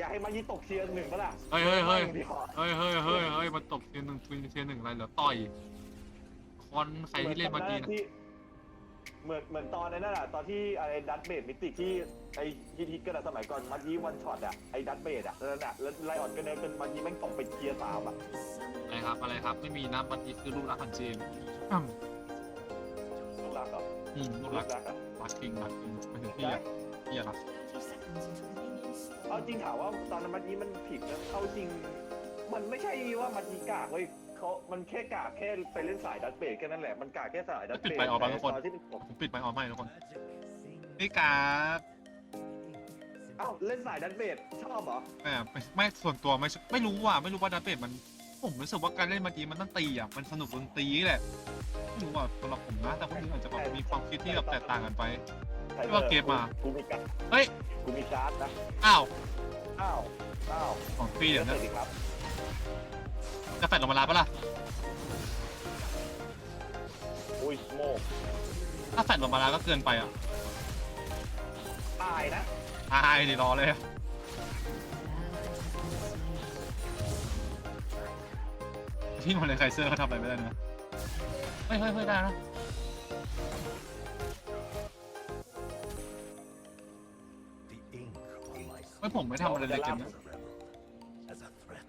อย่าให้มันยีตกเชียร์หนึ่งปะล่ะเฮ้ยเฮ้ยเฮ้ยไม่ดีกว่าเฮ้ยเฮ้ยเฮ้ยเฮ้ยมันตบเทียนหนึ่งทีเทียนหนึ่งอะไรเหรอต่อยคอนใครที่เล่นมาดีนะที่เหมือนเหมือนตอนนั้นน่ะตอนที่อะไรดัตเบดมิติที่ไอ้ฮิตฮิตกันอะสมัยก่อนมันยีวันช็อตอะไอ้ดัตเบดอะนั่นน่ะแล้วไลออนก็เนิร์เป็นมันยีแม่งตกไปเชียร์สามอะอะไรครับอะไรครับไม่มีนะมันนี้คือลูกรักของเจมส์อืมลูกรักเหรออืมลูลูกกรักรักอะรักจริงรักจริงไม่ถึงพี่อะพี่อะรัก เอาจริงถามว่าตอนนั้นมันยีมันผิดนะเอาจริง มันไม่ใช่ว่ามันยีกากเว้ยเขามันแค่กากแค่ไปเล่นสายดัตเบดแค่นั้นแหละ มันกากแค่สายดัตเบดตอนที่เป็นผมผมปิดไมค์ออกไม่ทุกคนนี่กราฟอ้าวเล่นสายดัตเบดชอบเหรอแหมไม่ไม่ส่วนตัวไม่ไม่รู้ว่ะไม่รู้ว่าดับเบิลมันผมรู้สึกว่าการเล่นเมื่อกี้มันต้องตีอะมันสนุกดนตรีแหละไม่รู้ว่าสำหรับผมนะแต่คนอื่นอาจจะแบบมีความคิดที่แบบแตกต่างกันไปไทลอร์ว่าเกมมา กูมีการ์ดเฮ้ย กูมีการ์ดนะ อ้าว อ้าว อ้าวของฟรีเดี๋ยวสนะวัสดีครับจะแฟดลงมาลาปะล่ะ อุ้ยโมกถ้าแฟดลงมาลาก็เกินไปอะตายนะ ตายดิรอเลย พี่มาเลยไคเซอร์เขาทำอะไรไม่ได้นะ เฮ้ยเฮ้ยเฮ้ยได้นะ เฮ้ยผมไม่ทำอะไรเลยเกมเนี้ย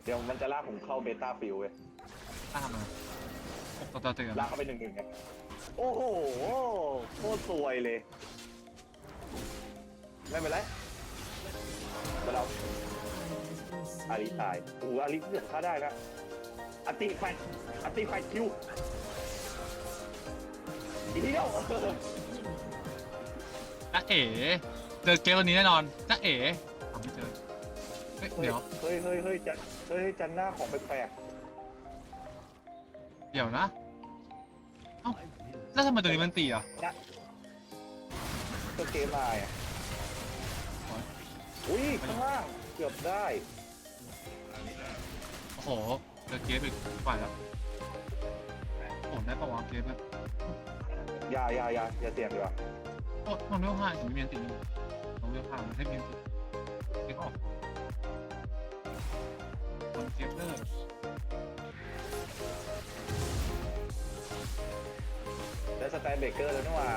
เดี๋ยวมันจะลากผมเข้าเบต้าฟิลเว้ยถ้าทำอะไรต่อต่อเตือนลากเข้าไปหนึ่งหนึ่งไงโอ้โหโคตรสวยเลย ไม่เป็นไรเดี๋ยวเราอาริตายโอ้โหอาริเกือบฆ่าได้นะอัตติไฟอัตติไฟคิวอีเดียวจ้าเอ๋เจอเกมตัวนี้แน่นอนจ้าเอ๋ทำ ไม่เจอเฮ้ยเดี๋ยวเฮ้ยเฮ้ยเฮ้ยจันเฮ้ยจันหน้าของแปลกเดี๋ยวนะเอ้าแล้วทำไมตัวนี้มันตีอะๆก็เกมลายอะอุ้ยข้างล่างเกือบได้โอ้โหเจอเกมอีกฝ่ายแล้วโอ้ได้ปะวะเกมเนี่ยอย่าอย่าอย่าอย่าเสี่ยงดีกว่าโอ้มันไม่ห้าถึงมีเมียนตีอยู่มันไม่ห้ามันให้เมียนตี เก็บออกคนเกมเตอร์ได้สแตนเบเกอร์แล้วนี่หว่า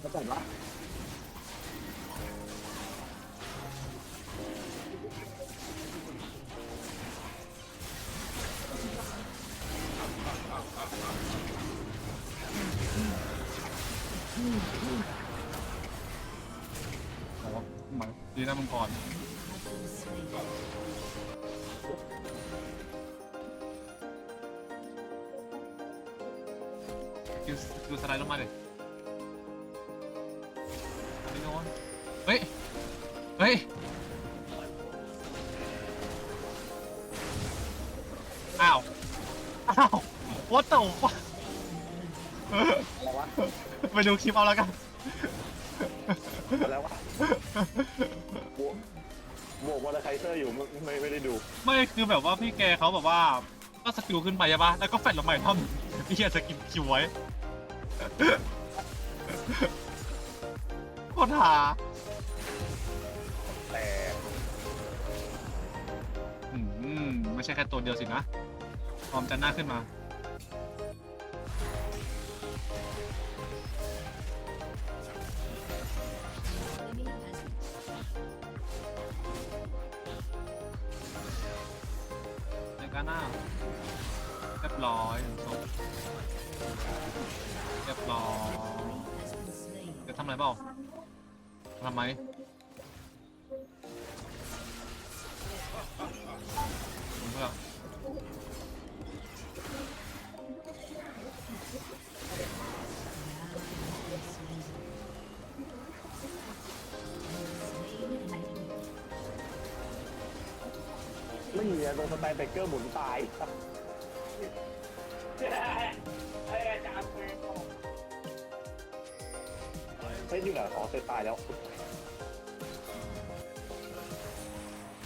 แล้วแต่ว่า ดีนะมังกรคิวคิวสไลด์ลงมาเลยไม่โดนเฮ้ย เฮ้ย อ้าว อ้าว what the fuck อะไรวะไปดูคลิปเอาแล้วกัน อะไรวะบวกบวกวอลไคเซอร์อยู่ไม่ไม่ไม่ได้ดู ไม่คือแบบว่าพี่แกเขาแบบว่าก็สกิลขึ้นไปใช่ปะแล้วก็แฟดลงไปท่อมพี่แกสกิลคิวไว้โคตรหาแต่อืมไม่ใช่แค่ตัวเดียวสินะพร้อมจะหน้าขึ้นมา กาหน้าเรียบร้อยจบเรียบร้อยจะทำอะไรเปล่าทำไหม ไม่โดนสแตนเบเกอร์หมุนตายเฮ้ยอยู่ไหนอ๋อเซตตายแล้ว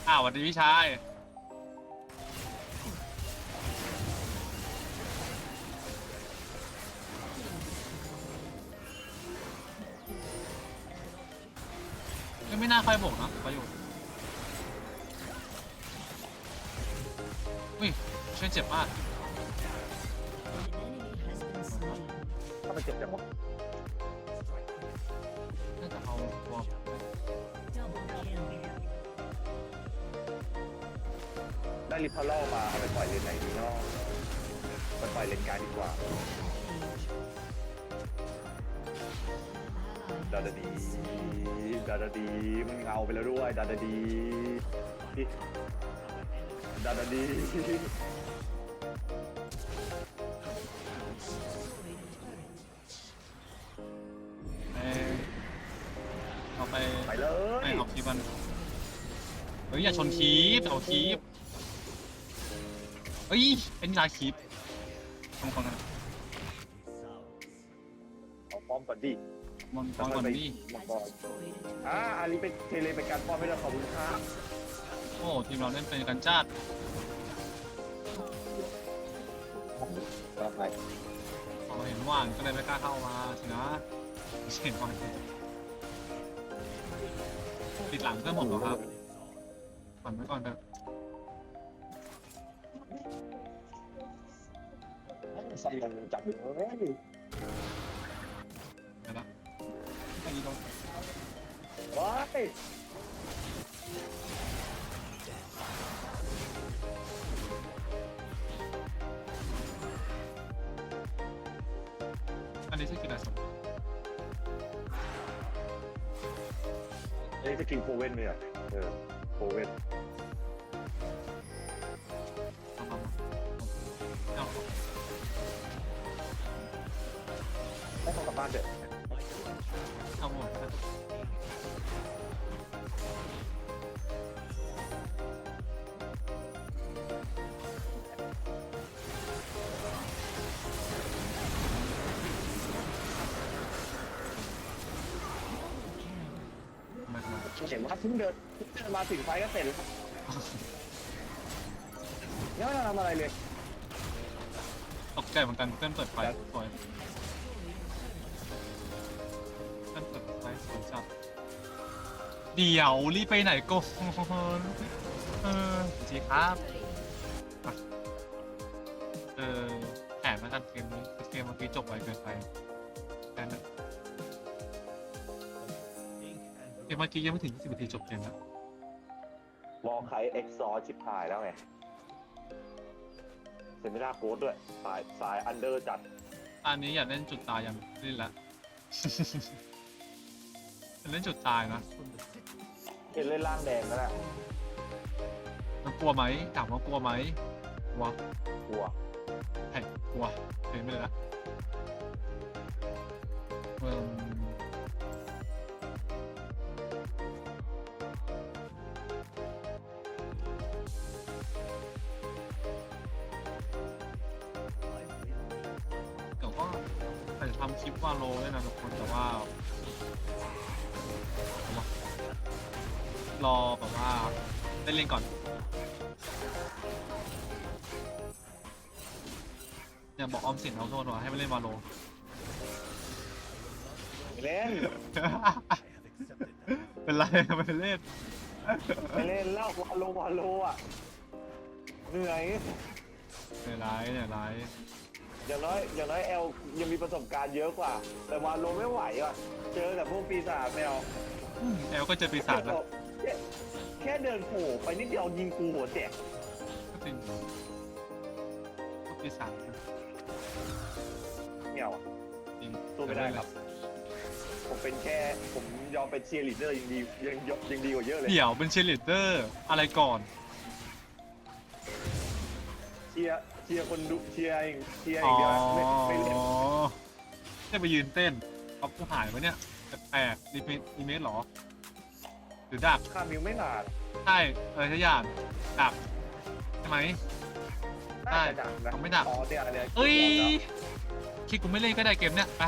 อ้าวสวัสดีพี่ชายก็ไม่น่าค่อยบอกนะประโยชน์ อุ้ยเช่นเจ็บมากถ้ามันเจ็บจังวะน่าจะเอาตัวได้ริพาร์ลมาเอาไปปล่อยเลนไหนดีเนาะไปปล่อยเลนกลางดีกว่า ดาดาดี ดาดาดี มันเงาไปแล้วด้วย ดาดาดี ดาดาดีไปเอาไปไปเลยไม่เอาคีบมันเฮ้ยอย่าชนคีบเอาคีบเฮ้ยเป็นลาคีบตรงคนนั้นเอาป้อมก่อนดิมันตอนก่อนดิมังกรอ่าอาลีเป็นเทเลเป็นการป้อมให้เราขอบคุณครับโอ้ทีมเราเล่นเป็นกันจ้าดก็ไปพอเห็นว่างก็เลยไม่กล้าเข้ามาสินะเห็นว่างติดหลังเพื่อนผมเหรอครับก่อนไว้ก่อนเถอะใส่กันจับเลยเดี๋ยวละไม่ดีลงว้าย อันนี้ใช่กีฬาสมนี่จะกินโฟเว่นไหมอะเออโฟเว่นเอามาเอาไม่ต้องกลับบ้านเด็ดเอา เห็นว่าเพิ่งเดินเพิ่งเดินมาถึงไฟก็เสร็จแล้วยังไม่ได้ทำอะไรเลย ตกใจเหมือนกันเพื่อนเปิดไฟสวยเพื่อนเปิดไฟสวยจัดเดี๋ยวรีบไปไหนก่อนเออจีครับอะเออแอบมากันเกมนี้เกมเมื่อกี้จบไวเกินไปแค่นั้น เกมเมื่อกี้ยังไม่ถึง20นาทีจบเกมแล้วรอใครเอ็กซอชิปหายแล้วไงเซมินาโค้ดด้วย สายสายอันเดอร์จัด อันนี้อยากเล่นจุดตายยังเล่นละจะเล่นจุดตายนะเห็นเล่นล่างแดงแล้วแหละมันกลัวไหมถามว่ากลัวไหมกลัวกลัวใช่กลัวเห็นไม่เลยละ คลิปว่าโลด้วยนะทุกคนแต่ว่าเอาวะรอแบบว่าได้เล่นก่อนเนี่ยบอกออมสินเอาโทษว่าให้มาเล่นวาโล ไม่เล่นเป็นไรไม่เล่นไม่เล่นแล้ววาโลวาโลอะเหนื่อยเหนื่อยร้ายเหนื่อยร้าย อย่างน้อยอย่างน้อยแอลยังมีประสบการณ์เยอะกว่า แต่วาโลไม่ไหวอะ เจอแต่พวกปีศาจแมวอืมแอลก็เจอปีศาจแล้วแค่แค่เดินโผล่ไปนิดเดียวยิงกูหัวแตกก็จริงก็ปีศาจนะแมวอะ จริงสู้ไม่ได้ครับ ผมเป็นแค่ผมยอมเป็นเชียร์ลีดเดอร์ยังดียังยังดีกว่าเยอะเลยเดี๋ยวเป็นเชลิเดอร์ อะไรก่อน เชียร์ เชียร์คนดูเชียร์เองเชียร์ออ๋ย่าองเดียวไม่ไม่เล่นจะไปยืนเต้นเอาผู้หายวะเนี่ยแปลกๆรีเมทรีเมทหรอ หรือดักข้ามมิวไม่นานใช่อะไรทุกอย่างดักใช่ไหม น่าจะดังนะเขาไม่ดัก อ๋อเนี่ยอันเนี้ยเอ้ยบอกแล้วคิดกูไม่เล่นก็ได้เกมเนี้ยไป